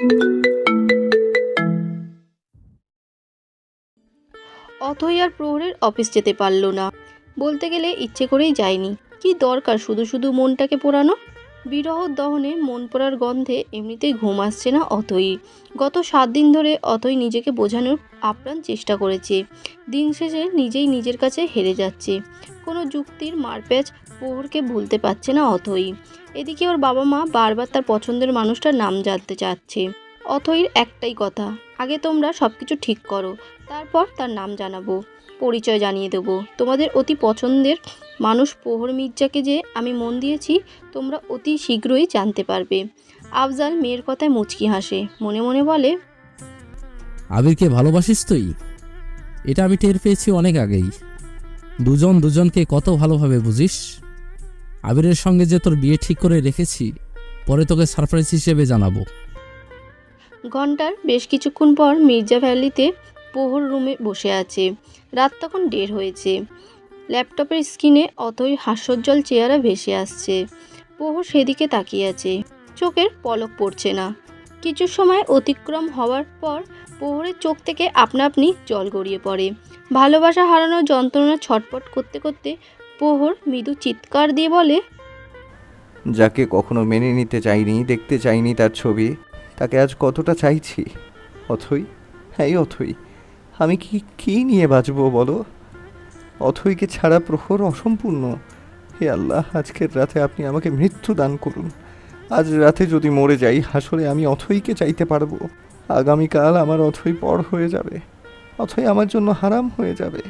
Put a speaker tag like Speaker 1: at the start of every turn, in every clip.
Speaker 1: অথই আর প্রহরের office যেতে পারল না। বলতে গেলে ইচ্ছে করেই যায়নি। কি দরকার শুধু শুধু মনটাকে পোড়ানো? বিরহ দহনে মন পোড়ার গন্ধে এমনিতেই ঘুম আসছে না অথই। গত সাত দিন ধরে অথই নিজেকে বোঝানোর আপ্রাণ চেষ্টা করেছে। দিন শেষে নিজেই নিজের কাছে হেরে যাচ্ছে। কোনো যুক্তির মারপ্যাচ প্রহরকে ভুলতে পারছে না অথই। এদিকে ওর বাবা মা বারবার তার পছন্দের মানুষটার নাম জানতে চাচ্ছে। অথইর একটাই কথা, আগে তোমরা সব কিছু ঠিক করো, তারপর তার নাম জানাব, পরিচয় জানিয়ে দেবো। তোমাদের অতি পছন্দের মানুষ প্রহর মির্জাকে যে আমি মন দিয়েছি, তোমরা অতি শীঘ্রই জানতে পারবে। আফজাল মেয়ের কথায় মুচকি হাসে, মনে মনে বলে,
Speaker 2: আবিরকে ভালোবাসিস তুই? এটা আমি টের পেয়েছি অনেক আগেই। দুজন দুজনকে কত ভালোভাবে বুঝিস? আবিরের সঙ্গে যে তোর বিয়ে ঠিক করে রেখেছি, পরে তোকে সারপ্রাইজ হিসেবে জানাব।
Speaker 1: ঘণ্টার বেশ কিছুক্ষণ পর মির্জা ভ্যালিতে পোহর রুমে বসে আছে। রাত তখন দেড় হয়েছে। ল্যাপটপের স্ক্রিনে অতই হাস্যোজ্জ্বল চেহারা ভেসে আসছে। প্রহর সেদিকে তাকিয়ে আছে। চোখের পলক পড়ছে না। কিছু সময় অতিক্রম হওয়ার পর পোহরের চোখ থেকে আপনা আপনি জল গড়িয়ে পড়ে। ভালোবাসা হারানোর যন্ত্রণা ছটপট করতে করতে প্রহর মৃদু চিৎকার দিয়ে বলে,
Speaker 3: যাকে কখনো মেনে নিতে চাইনি, দেখতে চাইনি তার ছবি, তাকে আজ কতটা চাইছি? অথই হ্যাঁ অথই, আমি কি কি নিয়ে বাঁচবো বলো? অথইকে ছাড়া প্রহর অসম্পূর্ণ? হে আল্লাহ, আজকের রাতে আপনি আমাকে মৃত্যু দান করুন। আজ রাতে যদি মরে যাই, হাসরে আমি অথইকে চাইতে পারব। আগামীকাল আমার অথই পর হয়ে যাবে। অথই আমার জন্য হারাম হয়ে যাবে।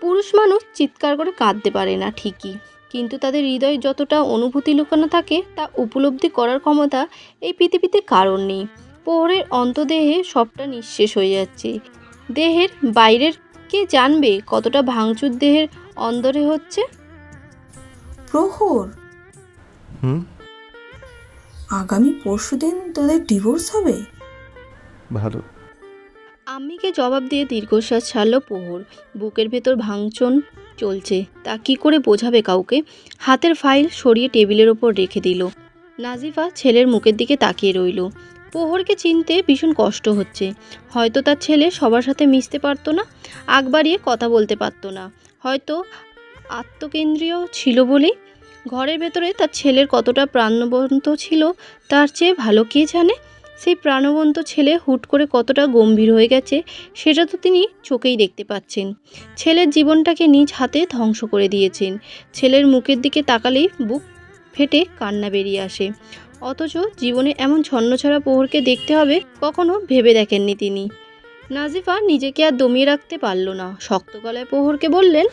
Speaker 1: পুরুষ মানুষ চিৎকার করে কাঁদতে পারে না ঠিকই। কিন্তু তাদের হৃদয়ে যতটা অনুভূতি লুকানো থাকে তা উপলব্ধি করার ক্ষমতা এই পৃথিবীতে কারণ নেই। প্রহরের অন্তদেহে সবটা নিঃশেষ হয়ে যাচ্ছে। দেহের বাইরের কে জানবে কতটা ভাঙচুর দেহের অন্দরে হচ্ছে?
Speaker 4: প্রহর।
Speaker 3: হুম?
Speaker 4: আগামী পরশুদিন তোদের ডিভোর্স হবে?
Speaker 3: ভালো।
Speaker 1: আম্মিকে জবাব দিয়ে দীর্ঘশ্বাস ছাড়ল প্রহর বুকের ভেতর ভাঙচন চলছে। তা কি করে বোঝাবে কাউকে? হাতের ফাইল সরিয়ে টেবিলের ওপর রেখে দিল। নাজিফা ছেলের মুখের দিকে তাকিয়ে রইল। প্রহরকে চিনতে ভীষণ কষ্ট হচ্ছে। হয়তো তার ছেলে সবার সাথে মিশতে পারতো না, আগ বাড়িয়ে কথা বলতে পারতো না। হয়তো আত্মকেন্দ্রীয় ছিল বলেই ঘরের ভেতরে তার ছেলের কতটা প্রাণবন্ত ছিল, তার চেয়ে ভালো কে জানে? সেই প্রাণবন্ত ছেলে হুট করে কতটা গম্ভীর হয়ে গেছে সেটা তো তিনি চোখেই দেখতে পাচ্ছেন। ছেলের জীবনটাকে নিজ হাতে ধ্বংস করে দিয়েছেন। ছেলের মুখের দিকে তাকালেই বুক ফেটে কান্না বেরিয়ে আসে। অথচ জীবনে এমন ছন্নছাড়া প্রহরকে দেখতে হবে কখনো ভেবে দেখেননি তিনি। নাজিফা নিজেকে আর দমিয়ে রাখতে পারল না। শক্ত গলায় প্রহরকে বললেন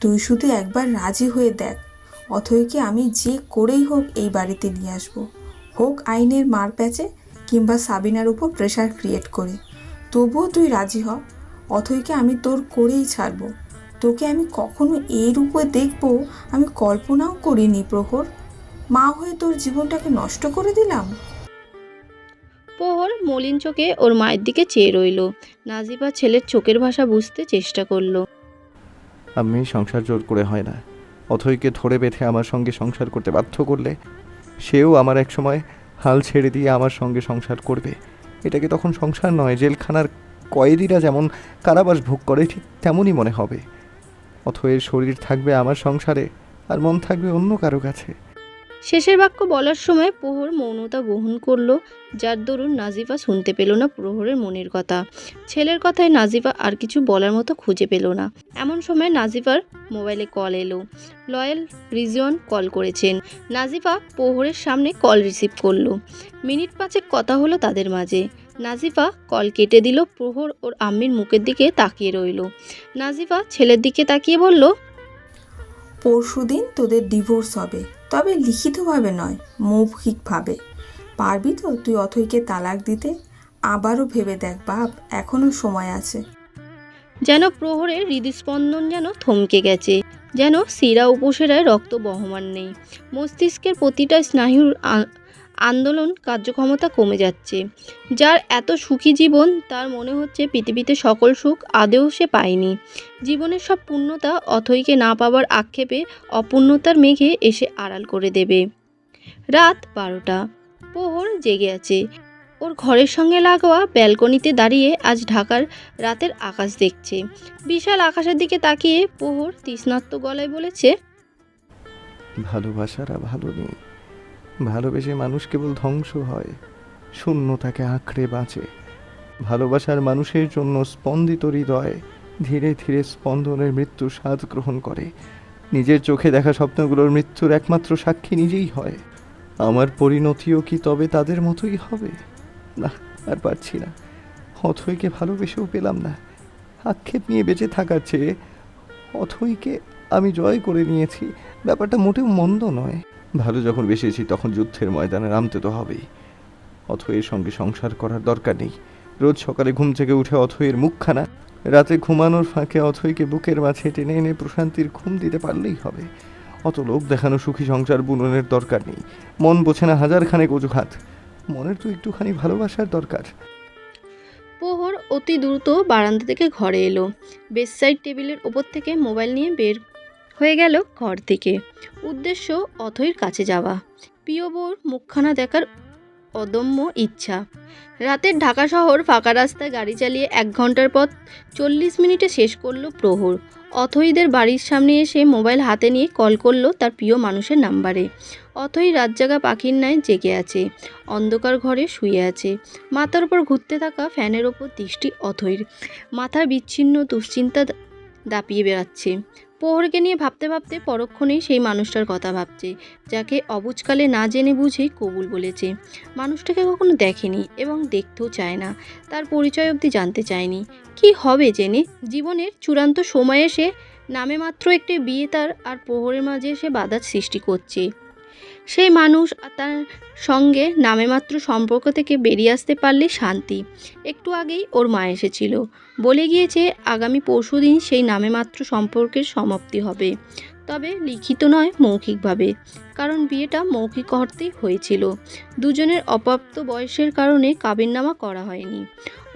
Speaker 4: তুই শুধু একবার রাজি হয়ে দেখ অথইকে আমি যে করেই হোক এই বাড়িতে নিয়ে আসব। হোক আইনের মার প্যাচে কিংবা সাবিনার উপর প্রেশার ক্রিয়েট করে। তবুও তুই রাজি হ অথইকে আমি তোর করেই ছাড়বো? তোকে আমি কখনো এই রূপে দেখব? আমি কল্পনাও করিনি প্রহর। মা হয়ে তোর জীবনটাকে নষ্ট করে দিলাম?
Speaker 1: প্রহর মলিন চোখে ওর মায়ের দিকে চেয়ে রইল। নাজিফা ছেলের চোখের ভাষা বুঝতে চেষ্টা করল।
Speaker 3: আমি সংসার জোর করে হয় না। অথইকে ধরে বেঁধে আমার সঙ্গে সংসার করতে বাধ্য করলে সেও আমার এক সময় হাল ছেড়ে দিয়ে আমার সঙ্গে সংসার করবে। এটাকে তখন সংসার নয়? জেলখানার কয়েদিরা যেমন কারাবাস ভোগ করে, ঠিক তেমনই মনে হবে। অথ এর শরীর থাকবে আমার সংসারে, আর মন থাকবে অন্য কারও কাছে।
Speaker 1: শেষের বাক্য বলার সময় প্রহর মৌনতা গ্রহণ করল, যার দরুন নাজিফা শুনতে পেল না প্রহরের মনের কথা। ছেলের কথায় নাজিফা আর কিছু বলার মতো খুঁজে পেল না। এমন সময় নাজিফার মোবাইলে কল এলো। লয়াল রিজিয়ন কল করেছেন। নাজিফা প্রহরের সামনে কল রিসিভ করল। মিনিট পাঁচেক কথা হলো তাদের মাঝে। নাজিফা কল কেটে দিল, প্রহর ওর আম্মির মুখের দিকে তাকিয়ে রইল। নাজিফা ছেলের দিকে তাকিয়ে বলল,
Speaker 4: পরশুদিন তোদের ডিভোর্স হবে। তবে লিখিতভাবে নয়, মৌখিকভাবে। পারবি তো তুই অথৈকে তালাক দিতে? আবারও ভেবে দেখ বাপ, এখনও সময় আছে।
Speaker 1: যেন প্রহরের হৃদস্পন্দন যেন থমকে গেছে, যেন শিরা উপসেরায় রক্ত বহমান নেই। মস্তিষ্কের প্রতিটা স্নায়ুর আন্দোলন কার্যক্ষমতা কমে যাচ্ছে। যার এত সুখী জীবন, তার মনে হচ্ছে পৃথিবীতে সকল সুখ আদেও সে পায়নি। জীবনের সব পূর্ণতা অথইকে না পাওয়ার আক্ষেপে অপূর্ণতার মেঘে এসে আড়াল করে দেবে। রাত বারোটা। পোহর জেগে আছে। ওর ঘরের সঙ্গে লাগোয়া ব্যালকনিতে দাঁড়িয়ে আজ ঢাকার রাতের আকাশ দেখছে। বিশাল আকাশের দিকে তাকিয়ে পোহর তৃষ্ণাত্ম গলায় বলেছে,
Speaker 3: ভালোবাসার ভালো নেই। ভালোবেসে মানুষ কেবল ধ্বংস হয়, শূন্যতাকে আঁকড়ে বাঁচে। ভালোবাসার মানুষের জন্য স্পন্দিত হৃদয় ধীরে ধীরে স্পন্দনের মৃত্যু স্বাদ গ্রহণ করে। নিজের চোখে দেখা স্বপ্নগুলোর মৃত্যুর একমাত্র সাক্ষী নিজেই হয়। আমার পরিণতিও কি তবে তাদের মতোই হবে? না, আর পারছি না। অথইকে ভালোবেসেও পেলাম না। আক্ষেপ নিয়ে বেঁচে থাকার চেয়ে অথইকে আমি জয় করে নিয়েছি। ব্যাপারটা মোটেও মন্দ নয়। ভালো যখন বেসেছি তখন যুদ্ধের ময়দানে নামতে তো হবেই। অথয়ের সঙ্গে সংসার করার দরকার নেই। রোজ সকালে ঘুম থেকে উঠে অথয়ের মুখখানা, রাতে ঘুমানোর ফাঁকে অথইকে বুকের মাঝে টেনে এনে প্রশান্তির ঘুম দিতে পারলেই হবে। অত লোক দেখানো সুখী সংসার বুননের দরকার নেই। মন বোঝে না হাজার খানেক অজুহাত। মনের তো একটুখানি ভালোবাসার দরকার।
Speaker 1: প্রহর অতি দ্রুত বারান্দা থেকে ঘরে এলো। বেডসাইড টেবিলের ওপর থেকে মোবাইল নিয়ে বের হয়ে গেল ঘর থেকে। উদ্দেশ্য, অথৈর কাছে যাওয়া। প্রিয় বউর মুখখানা দেখার অদম্য ইচ্ছা। রাতের ঢাকা শহর ফাঁকা রাস্তায় গাড়ি চালিয়ে এক ঘণ্টার পথ চল্লিশ মিনিটে শেষ করল প্রহর। অথইদের বাড়ির সামনে এসে মোবাইল হাতে নিয়ে কল করল তার প্রিয় মানুষের নাম্বারে। অথই রাতজাগা পাখির ন্যায় জেগে আছে, অন্ধকার ঘরে শুয়ে আছে। মাথার ওপর ঘুরতে থাকা ফ্যানের ওপর দৃষ্টি অথৈর। মাথার বিচ্ছিন্ন দুশ্চিন্তা দাপিয়ে বেড়াচ্ছে। প্রহরকে নিয়ে ভাবতে ভাবতে পরক্ষণেই সেই মানুষটার কথা ভাবছে, যাকে অবুজকালে না জেনে বুঝেই কবুল বলেছে। মানুষটাকে কখনো দেখেনি এবং দেখতেও চায় না, তার পরিচয় অবধি জানতে চায়নি। কি হবে জেনে? জীবনের চূড়ান্ত সময়ে এসে নামে মাত্র একটি বিয়ে তার আর প্রহরের মাঝে এসে বাধার সৃষ্টি করছে। সেই মানুষ তার সঙ্গে নামেমাত্র সম্পর্ক থেকে বেরিয়ে আসতে পারলে শান্তি। একটু আগেই ওর মা এসেছিল। বলে গিয়েছে, আগামী পরশুদিন সেই নামেমাত্র সম্পর্কের সমাপ্তি হবে। তবে লিখিত নয় মৌখিকভাবে, কারণ বিয়েটা মৌখিক অর্থেই হয়েছিল। দুজনের অপ্রাপ্ত বয়সের কারণে কাবিননামা করা হয়নি।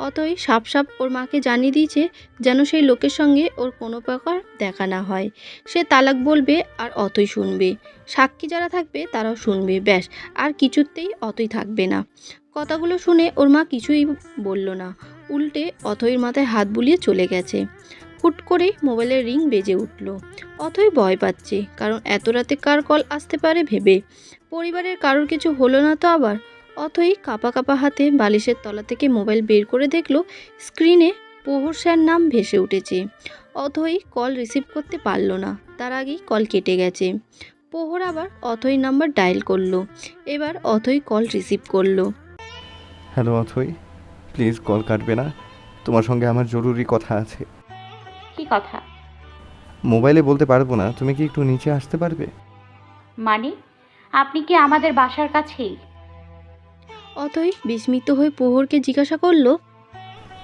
Speaker 1: অতই সাপ সাপ ওর মাকে জানিয়ে দিয়েছে যেন সেই লোকের সঙ্গে ওর কোনো প্রকার দেখা না হয়। সে তালাক বলবে আর অতই শুনবে। সাক্ষী যারা থাকবে তারাও শুনবে, ব্যাস। আর কিছুতেই অতই থাকবে না। কথাগুলো শুনে ওর মা কিছুই বলল না। উল্টে অথইর মাথায় হাত বুলিয়ে চলে গেছে। হুট করে মোবাইলের রিং বেজে উঠল। অথই ভয় পাচ্ছে, কারণ এত রাতে কার কল আসতে পারে ভেবে? পরিবারের কারোর কিছু হলো না তো আবার? অথই কাপা কাপা হাতে বালিশের তলা থেকে মোবাইল বের করে দেখল স্ক্রিনে প্রহর স্যার নাম ভেসে উঠেছে। অথই কল রিসিভ করতে পারল না তার আগেই কল কেটে গেছে। প্রহর আবার অথই নাম্বার ডায়াল করল এবার অথই কল রিসিভ করল।
Speaker 3: হ্যালো অথই প্লিজ কল কাটবে না তোমার সঙ্গে আমার জরুরি কথা আছে।
Speaker 5: কি কথা?
Speaker 3: মোবাইলে বলতে পারব না তুমি কি একটু নিচে আসতে পারবে?
Speaker 5: মানে আপনি কি আমাদের বাসার কাছেই?
Speaker 1: অথই বিস্মিত হয়ে প্রহরকে জিজ্ঞাসা করল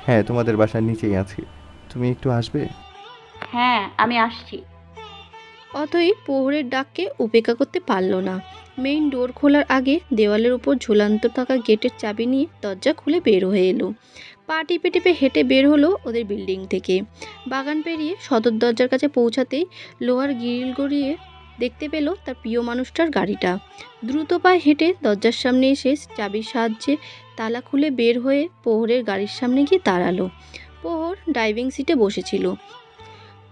Speaker 3: হ্যাঁ তোমাদের বাসার নিচেই আছি। তুমি একটু আসবে?
Speaker 5: হ্যাঁ আমি আসছি।
Speaker 1: অথই প্রহরের ডাককে উপেক্ষা করতে পারল না। মেইন ডোর খোলার আগে দেওয়ালের উপর ঝুলান্ত থাকা গেটের চাবি নিয়ে দরজা খুলে বের হয়ে এলো। পা টিপে টিপে হেঁটে বের হলো ওদের বিল্ডিং থেকে। বাগান পেরিয়ে সদর দরজার কাছে পৌঁছাতেই লোহার গ্রিল গড়িয়ে দেখতে পেল তার প্রিয় মানুষটার গাড়িটা। দ্রুত পায়ে হেঁটে দরজার সামনে এসে চাবির সাহায্যে তালা খুলে বের হয়ে পোহরের গাড়ির সামনে গিয়ে দাঁড়াল। প্রহর ড্রাইভিং সিটে বসেছিল।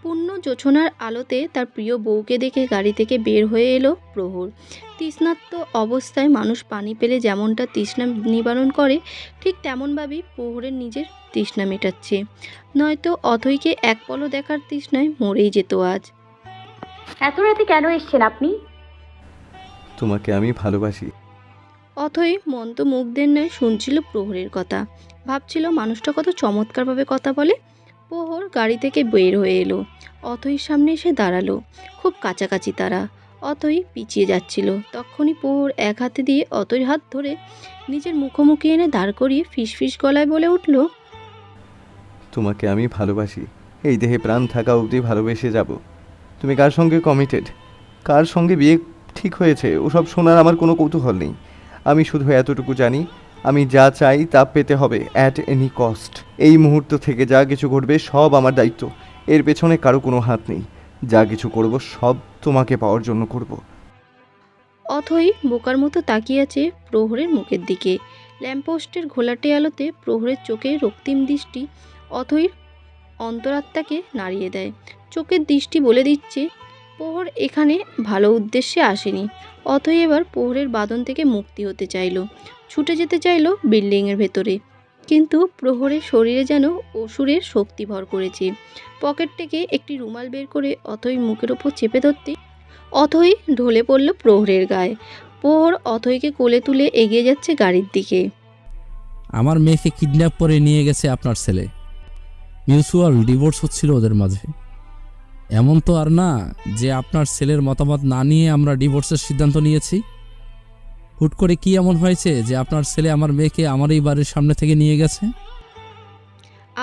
Speaker 1: পূর্ণ জোছনার আলোতে তার প্রিয় বউকে দেখে গাড়ি থেকে বের হয়ে এলো প্রহর। তৃষ্ণাত্ম অবস্থায় মানুষ পানি পেলে যেমনটা তৃষ্ণা নিবারণ করে, ঠিক তেমনভাবেই প্রহরের নিজের তৃষ্ণা মেটাচ্ছে। নয়তো অথইকে এক পলক দেখার তৃষ্ণায় মরেই যেত আজ।
Speaker 5: এত রাতে কেন এসছেন আপনি?
Speaker 3: তোমাকে আমি ভালোবাসি।
Speaker 1: অথই মন মন্ত মুগ্ধের ন্যায় শুনছিল প্রহরের কথা। ভাবছিল মানুষটা কত চমৎকারভাবে কথা বলে। প্রহর গাড়ি থেকে বের হয়ে এলো। অথইর সামনে এসে দাঁড়াল। খুব কাছাকাছি তারা। অথই পিছিয়ে যাচ্ছিল। তখনই প্রহর এক হাতে দিয়ে অতইর হাত ধরে নিজের মুখোমুখি এনে দাঁড় করিয়ে ফিসফিস গলায় বলে উঠল
Speaker 3: তোমাকে আমি ভালোবাসি। এই দেহে প্রাণ থাকা অবধি ভালোবেসে যাব। তুমি কার সঙ্গে কমিটেড কার সঙ্গে বিয়ে ঠিক হয়েছে? ওসব শোনার আমার কোনো কৌতূহল নেই। আমি শুধু এতটুকু জানি, আমি যা চাই তা পেতে হবে অ্যাট এনি কস্ট এই মুহূর্ত থেকে যা কিছু ঘটবে সব আমার দায়িত্ব। এর পেছনে কারও কোনো হাত নেই। যা কিছু করব সব তোমাকে পাওয়ার জন্য করব।
Speaker 1: অথই বোকার মতো তাকিয়ে আছে প্রহরের মুখের দিকে। ল্যাম্পপোস্টের ঘোলাটে আলোতে প্রহরের চোখে রক্তিম দৃষ্টি। অথইর অন্তরাত্মাকে নাড়িয়ে দেয়। চোখের দৃষ্টি বলে দিচ্ছে প্রহর এখানে ভালো উদ্দেশ্যে আসেনি। অথই এবার প্রহরের বাঁধন থেকে মুক্তি হতে চাইলো। ছুটে যেতে চাইল বিল্ডিংয়ের ভেতরে। কিন্তু প্রহরের শরীরে যেন অসুরের শক্তি ভর করেছে। পকেট থেকে একটি রুমাল বের করে অথই মুখের ওপর চেপে ধরতে, অথই ঢলে পড়ল প্রহরের গায়ে। প্রহর অথইকে কোলে তুলে এগিয়ে যাচ্ছে গাড়ির দিকে।
Speaker 2: আমার মেয়েকে কিডন্যাপ করে নিয়ে গেছে আপনার ছেলে। মিউচুয়াল ডিভোর্স হচ্ছিল ওদের মাঝে। এমন তো আর না যে আপনার ছেলের মতামত না নিয়ে আমরা ডিভোর্সের সিদ্ধান্ত নিয়েছি। হুট করে কি এমন হয়েছে যে আপনার ছেলে আমার মেয়েকে আমার এই বাড়ির সামনে থেকে নিয়ে গেছে?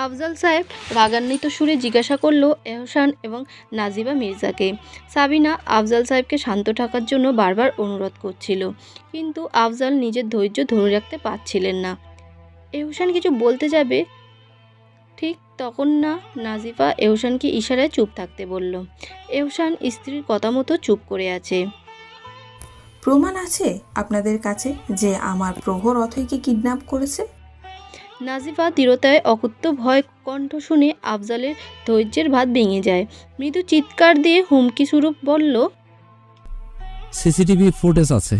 Speaker 1: আফজাল সাহেব রাগান্বিত সুরে জিজ্ঞাসা করল এহসান এবং নাজিবা মির্জাকে। সাবিনা আফজাল সাহেবকে শান্ত থাকার জন্য বারবার অনুরোধ করছিল, কিন্তু আফজাল নিজের ধৈর্য ধরে রাখতে পারছিলেন না। এহসান কিছু বলতে যাবে ঠিক তখন না নাজিফা এহসানকে ইশারায় চুপ থাকতে বলল। এহসান স্ত্রীর কথা মতো চুপ করে আছে।
Speaker 4: প্রমাণ আছে আপনাদের কাছে যে আমার প্রহর অথৈকে কিডন্যাপ করেছে?
Speaker 1: নাজিফা দৃঢ়তায় অকুত্ত ভয় কণ্ঠ শুনে আফজালের ধৈর্যের ভাত ভেঙে যায়। মৃদু চিৎকার দিয়ে হুমকি স্বরূপ বলল
Speaker 2: সিসিটিভি ফুটেজ আছে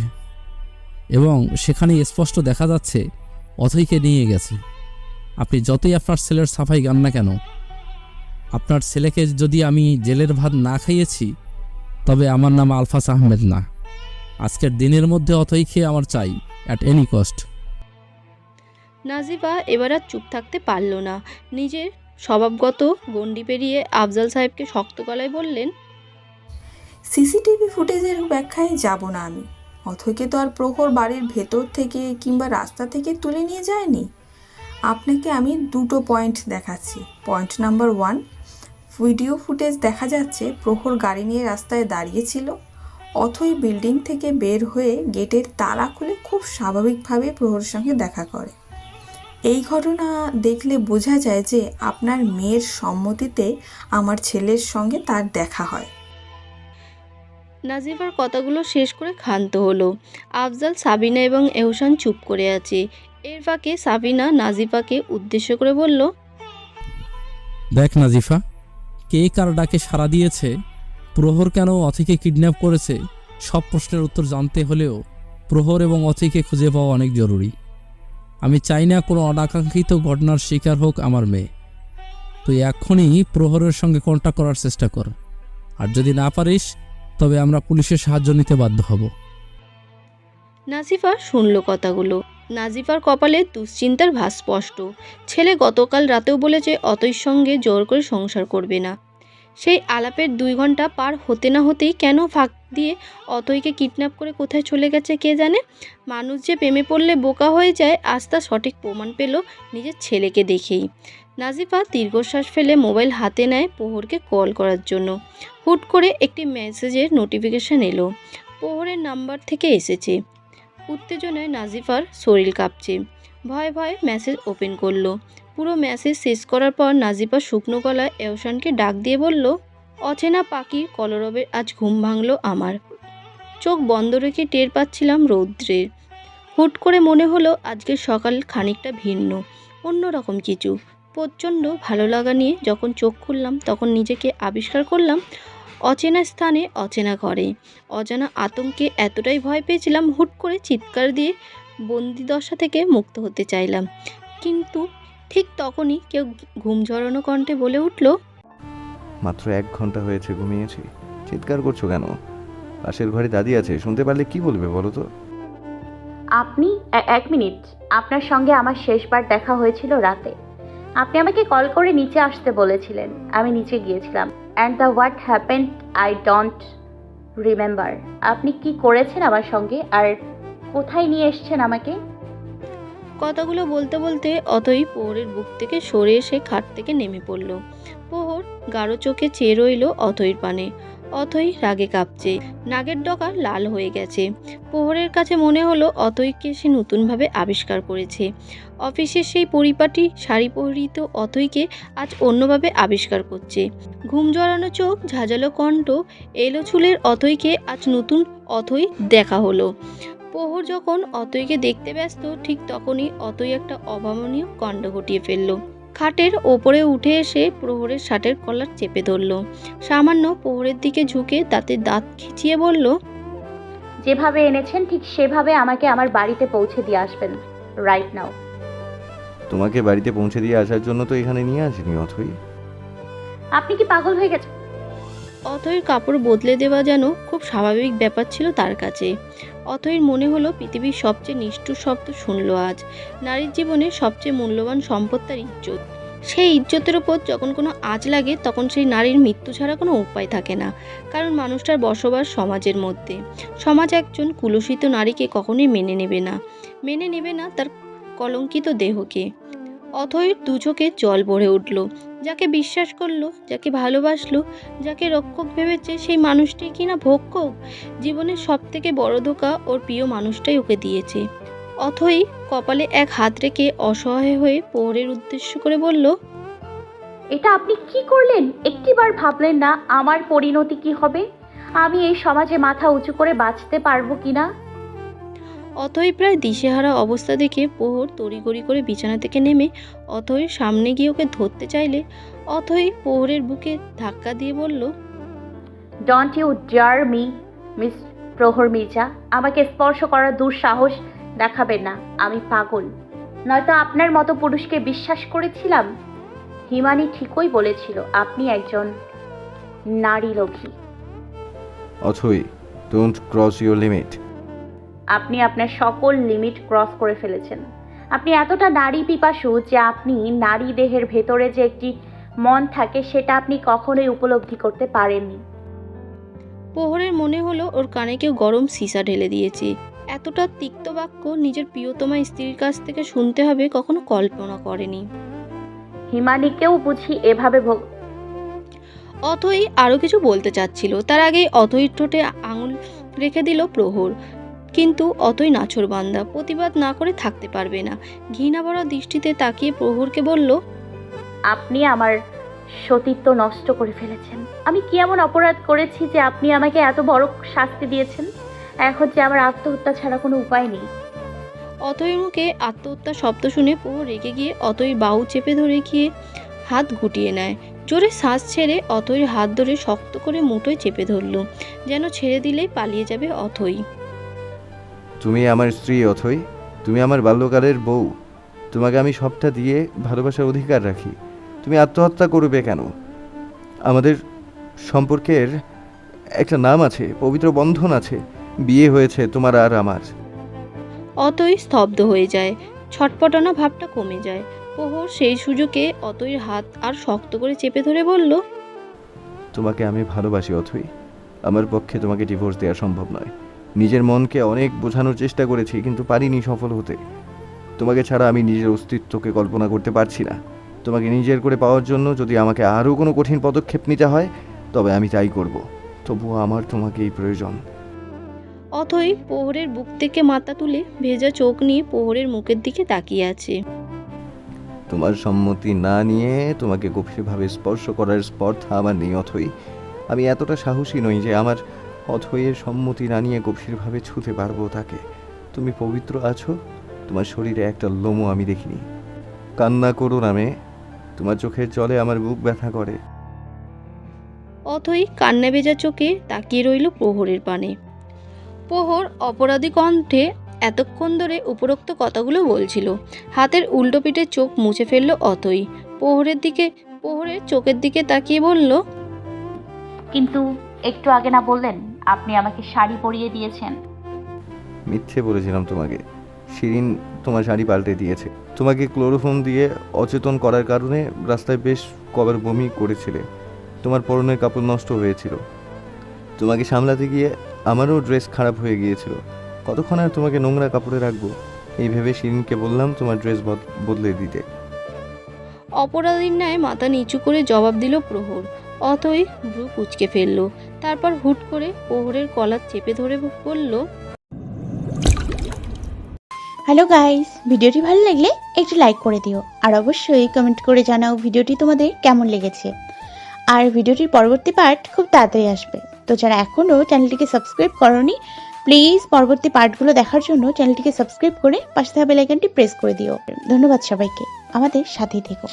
Speaker 2: এবং সেখানে স্পষ্ট দেখা যাচ্ছে অথইকে নিয়ে গেছে। আপনি যতই আপনার ছেলের সাফাই গান না কেন আপনার ছেলেকে যদি আমি জেলের ভাত না খাইয়েছি তবে আমার নাম আলফাস আহমেদ না। আজকের দিনের মধ্যে অতই খেয়ে আমার চাই অ্যাট এনি কস্ট
Speaker 1: নাজিফা এবার আর চুপ থাকতে পারল না। নিজের স্বভাবগত গণ্ডি পেরিয়ে আফজাল সাহেবকে শক্ত গলায় বললেন
Speaker 4: সিসিটিভি ফুটেজের ব্যাখ্যায় যাব না আমি। অথকে তো আর প্রহর বাড়ির ভেতর থেকে কিংবা রাস্তা থেকে তুলে নিয়ে যায়নি? আপনাকে আমি দুটো পয়েন্ট দেখাচ্ছি। Point number one video footage দেখা যাচ্ছে প্রহর গাড়ি নিয়ে রাস্তায় দাঁড়িয়েছিল, অথই বিল্ডিং থেকে বের হয়ে গেটের তালা খুলে খুব স্বাভাবিকভাবে প্রহরের সঙ্গে দেখা করে। এই ঘটনা দেখলে বোঝা যায় যে আপনার মেয়ের সম্মতিতে আমার ছেলের সঙ্গে তার দেখা হয়।
Speaker 1: নাজিফার কথাগুলো শেষ করে ক্ষান্ত হলো। আফজাল, সাবিনা এবং এহসান চুপ করে আছে। এর ফাঁকে সাবিনা নাজিফাকে উদ্দেশ্য করে বলল
Speaker 2: দেখ নাজিফা কে কার ডাকে সাড়া দিয়েছে? প্রহর কেন অথিকে কিডন্যাপ করেছে? সব প্রশ্নের উত্তর জানতে হলেও প্রহর এবং অথিকে খুঁজে পাওয়া অনেক জরুরি। আমি চাই না কোনো অনাকাঙ্ক্ষিত ঘটনার শিকার হোক আমার মেয়ে। তুই এখনই প্রহরের সঙ্গে কন্ট্যাক্ট করার চেষ্টা কর। আর যদি না পারিস তবে আমরা পুলিশের সাহায্য নিতে বাধ্য হব।
Speaker 1: নাজিফা শুনল কথাগুলো। নাজিফার কপালে দুশ্চিন্তার ভাস স্পষ্ট। ছেলে গতকাল রাতেও বলেছে, অতই সঙ্গে জোর করে সংসার করবে না। সেই আলাপের দুই ঘণ্টা পার হতে না হতেই কেন ফাঁক দিয়ে অতইকে কিডন্যাপ করে কোথায় চলে গেছে কে জানে? মানুষ যে প্রেমে পড়লে বোকা হয়ে যায়, আজ তা সঠিক প্রমাণ পেল নিজের ছেলেকে দেখেই। নাজিফা দীর্ঘশ্বাস ফেলে মোবাইল হাতে নেয় পোহরকে কল করার জন্য। হুট করে একটি মেসেজের নোটিফিকেশান এলো। পোহরের নাম্বার থেকে এসেছে। উত্তেজনায় নাজিফার শরীর কাঁপছে। ভয়ে ভয়ে মেসেজ ওপেন করল। পুরো মেসেজ শেষ করার পর নাজিফা শুকনো গলায় এহসানকে ডাক দিয়ে বলল, অচেনা পাখির কলরবের আজ ঘুম ভাঙলো আমার। চোখ বন্ধ রেখে টের পাচ্ছিলাম রৌদ্রের হুট করে মনে হলো আজকের সকাল খানিকটা ভিন্ন অন্যরকম কিছু। প্রচণ্ড ভালো লাগা নিয়ে যখন চোখ খুললাম, তখন নিজেকে আবিষ্কার করলাম অচেনা স্থানে অচেনা ঘরে। অজানা আতঙ্কে এতটাই ভয় পেয়েছিলাম হুট করে চিৎকার দিয়ে বন্দি দশা থেকে মুক্ত হতে চাইলাম। কিন্তু ঠিক তখনই কেউ ঘুম ঝরানো কণ্ঠে বলে উঠল
Speaker 3: মাত্র এক ঘণ্টা হয়েছে ঘুমিয়েছি। চিৎকার করছ কেন? পাশের ঘরে দাদি আছে শুনতে পারলে কি বলবে বলো তো?
Speaker 5: আপনি এ- এক মিনিট। আপনার সঙ্গে আমার শেষবার দেখা হয়েছিল রাতে। আপনি আমাকে কল করে নিচে আসতে বলেছিলেন। আমি নিচে গিয়েছিলাম। And the what happen I don't remember আপনি কি করেছেন আমার সঙ্গে? আর কোথায় নিয়ে এসছেন আমাকে?
Speaker 1: কথাগুলো বলতে বলতে অতই পোহরের বুক থেকে সরে এসে খাট থেকে নেমে পড়ল। পোহর গাঢ় চোখে চেয়ে রইল অতইর পানে। অথই রাগে কাঁপছে। নাগের ডকা লাল হয়ে গেছে। প্রহরের কাছে মনে হলো অথইকে সে নতুনভাবে আবিষ্কার করেছে। অফিসের সেই পরিপাটি শাড়ি পরিহিত অথইকে আজ অন্যভাবে আবিষ্কার করছে। ঘুম জড়ানো চোখ, ঝাঁঝালো কণ্ঠ, এলো চুলের অথইকে আজ নতুন অথই দেখা হলো। প্রহর যখন অতইকে দেখতে ব্যস্ত, ঠিক তখনই অতই একটা অভাবনীয় কাণ্ড ঘটিয়ে ফেলল। খাটের ওপরে উঠে এসে প্রহরের শার্টের কলার চেপে ধরল। সামান্য প্রহরের দিকে ঝুঁকে তাতে দাঁত খিচিয়ে বলল
Speaker 5: যেভাবে এনেছেন ঠিক সেভাবে আমাকে আমার বাড়িতে পৌঁছে দিয়ে আসবেন রাইট নাও
Speaker 3: তোমাকে বাড়িতে পৌঁছে দিয়ে আসার জন্য তো এখানে নিয়ে আসিনি অথই।
Speaker 5: আপনি কি পাগল হয়ে গেছেন?
Speaker 1: অথয়ের কাপড় বদলে দেওয়া যেন খুব স্বাভাবিক ব্যাপার ছিল তার কাছে। অথয়ের মনে হলো পৃথিবীর সবচেয়ে নিষ্ঠুর শব্দ শুনল আজ। নারীর জীবনে সবচেয়ে মূল্যবান সম্পদ তার ইজ্জত। সেই ইজ্জতের ওপর যখন কোনো আঁচ লাগে, তখন সেই নারীর মৃত্যু ছাড়া কোনো উপায় থাকে না, কারণ মানুষটার বসবাস সমাজের মধ্যে। সমাজ একজন কুলসিত নারীকে কখনোই মেনে নেবে না। মেনে নেবে না তার কলঙ্কিত দেহকে। অথয়ের দু চোখে জল ভরে উঠল। যাকে বিশ্বাস করল, যাকে ভালোবাসলো, যাকে রক্ষক ভেবেছে সেই মানুষটি কিনা ভক্ষক? জীবনের সব থেকে বড় ধোকা ওর প্রিয় মানুষটাই ওকে দিয়েছে। অথই কপালে এক হাত রেখে অসহায় হয়ে পৌরের উদ্দেশ্য করে বলল,
Speaker 5: এটা আপনি কি করলেন? একটিবার ভাবলেন না আমার পরিণতি কি হবে? আমি এই সমাজে মাথা উঁচু করে বাঁচতে পারব কিনা
Speaker 1: অথই প্রায় দিশেহারা অবস্থা দেখে প্রহর তড়িগড়ি করে বিছানা থেকে নেমে অথইর সামনে গিয়ে ওকে ধরতে চাইলে অথই প্রহরের বুকে ধাক্কা দিয়ে বলল
Speaker 5: don't you dear me miss Prohor Mirza আমাকে স্পর্শ করার দুঃসাহস দেখাবেন না। আমি পাগল। নয়তো আপনার মতো পুরুষকে বিশ্বাস করেছিলাম? হিমানি ঠিকই বলেছিল আপনি একজন নারী লোভী
Speaker 3: Athoi don't cross your limit
Speaker 5: আপনি আপনার সকল লিমিট ক্রস করে ফেলেছেন। আপনি এতটা নারী পিপাসু যে আপনি নারী দেহের ভেতরে যে একটি মন থাকে সেটা আপনি কখনোই উপলব্ধি করতে পারেননি।
Speaker 1: প্রহরের মনে হলো ওর কানে কেউ গরম সীসা ঢেলে দিয়েছে। এতটা তিক্ত বাক্য নিজের প্রিয়তমা স্ত্রীর কাছ থেকে শুনতে হবে কখনো কল্পনা করেনি।
Speaker 5: হিমানিকেও বুঝি এভাবে ভোগ
Speaker 1: অথই আরও কিছু বলতে চাচ্ছিল। তার আগেই অথইর ঠোঁটে আঙুল রেখে দিল প্রহর। কিন্তু অতই নাছর বান্দা প্রতিবাদ না করে থাকতে পারবে না। ঘৃণা বড় দৃষ্টিতে তাকিয়ে প্রহরকে বলল
Speaker 5: আপনি আমার সতীত্ব নষ্ট করে ফেলেছেন। আমি কি এমন অপরাধ করেছি যে আপনি আমাকে এত বড় শাস্তি দিয়েছেন? এখন যে আমার আত্মহত্যা ছাড়া কোনো উপায় নেই।
Speaker 1: অতই মুখে আত্মহত্যার শব্দ শুনে প্রহর রেগে গিয়ে অতই বাহু চেপে ধরে গিয়ে হাত গুটিয়ে নেয়। জোরে শ্বাস ছেড়ে অথইর হাত ধরে শক্ত করে মুঠোয় চেপে ধরল যেন ছেড়ে দিলেই পালিয়ে যাবে অথই
Speaker 3: তুমি আমার স্ত্রী অথই তুমি আমার বাল্যকালের বউ। তোমাকে আমি সবটা দিয়ে ভালোবাসার অধিকার রাখি। তুমি আত্মহত্যা করবে কেন? আমাদের সম্পর্কের একটা নাম আছে পবিত্র বন্ধন আছে। বিয়ে হয়েছে তোমার আর আমার।
Speaker 1: অতই স্তব্ধ হয়ে যায়। ছটপটানো ভাবটা কমে যায়। প্রহর সেই সুযোগে অতইর হাত আর শক্ত করে চেপে ধরে বলল
Speaker 3: তোমাকে আমি ভালোবাসি অথই। আমার পক্ষে তোমাকে ডিভোর্স দেওয়া সম্ভব নয়। নিজের মনকে অনেক বোঝানোর চেষ্টা করেছি কিন্তু পারিনি সফল হতে। তোমাকে ছাড়া আমি নিজের অস্তিত্বকে কল্পনা করতে পারছি না। তোমাকে নিজের করে পাওয়ার জন্য যদি আমাকে আরও কোনো কঠিন পদক্ষেপ নিতে হয় তবে আমি তাই করব। তবুও আমার তোমাকেই প্রয়োজন।
Speaker 1: অথই পোহরের বুক থেকে মাথা তুলে ভেজা চোখ নিয়ে পোহরের মুখের দিকে তাকিয়ে আছে।
Speaker 3: তোমার সম্মতি না নিয়ে তোমাকে গভীরভাবে স্পর্শ করার স্পর্ধা আমার নেই অথই। আমি এতটা সাহসী নই যে আমার অথইয়ের সম্মতি না নিয়ে গভীরভাবে ছুঁতে পারব তাকে। তুমি পবিত্র আছো? তোমার শরীরে একটা লোমও আমি দেখিনি। কান্না করো নামে তোমার চোখের জলে আমার বুক ব্যথা করে।
Speaker 1: অথই কান্না ভেজা চোখে তাকিয়ে রইল প্রহরের পানে। প্রহর অপরাধী কণ্ঠে এতক্ষণ ধরে উপরোক্ত কথাগুলো বলছিল। হাতের উল্টো পিঠে চোখ মুছে ফেলল অথই। প্রহরের দিকে প্রহরের চোখের দিকে তাকিয়ে বলল
Speaker 5: কিন্তু একটু আগে না বললেন? আপনি আমাকে শাড়ি পরিয়ে দিয়েছেন।
Speaker 3: মিথ্যে বলেছিলাম তোমাকে। শিরিন তোমার শাড়ি পাল্টে দিয়েছে। তোমাকে ক্লোরোফোম দিয়ে অচেতন করার কারণে রাস্তায় বেশ কবার বমি করেছিলে। তোমার পরনের কাপড় নষ্ট হয়েছিল। তোমাকে সামলাতে গিয়ে আমারও ড্রেস খারাপ হয়ে গিয়েছিল। কতক্ষণ আর তোমাকে নোংরা কাপড়ে রাখব? এই ভেবে শিরিনকে বললাম তোমার ড্রেস বদলে দিতে।
Speaker 1: অপরাধীর ন্যায় মাথা নিচু করে জবাব দিল প্রহর। অতই ব্রু কুচকে ফেলল। তারপর হুট করে প্রহরের কলার চেপে ধরে বলল
Speaker 6: হ্যালো গাইস ভিডিওটি ভালো লাগলে একটু লাইক করে দিও। আর অবশ্যই কমেন্ট করে জানাও ভিডিওটি তোমাদের কেমন লেগেছে। আর ভিডিওটির পরবর্তী পার্ট খুব তাড়াতাড়ি আসবে। তো যারা এখনও চ্যানেলটিকে সাবস্ক্রাইব করনি প্লিজ পরবর্তী পার্টগুলো দেখার জন্য চ্যানেলটিকে সাবস্ক্রাইব করে পাশে থাকা বেল আইকনটি প্রেস করে দিও। ধন্যবাদ সবাইকে। আমাদের সাথেই থেকো।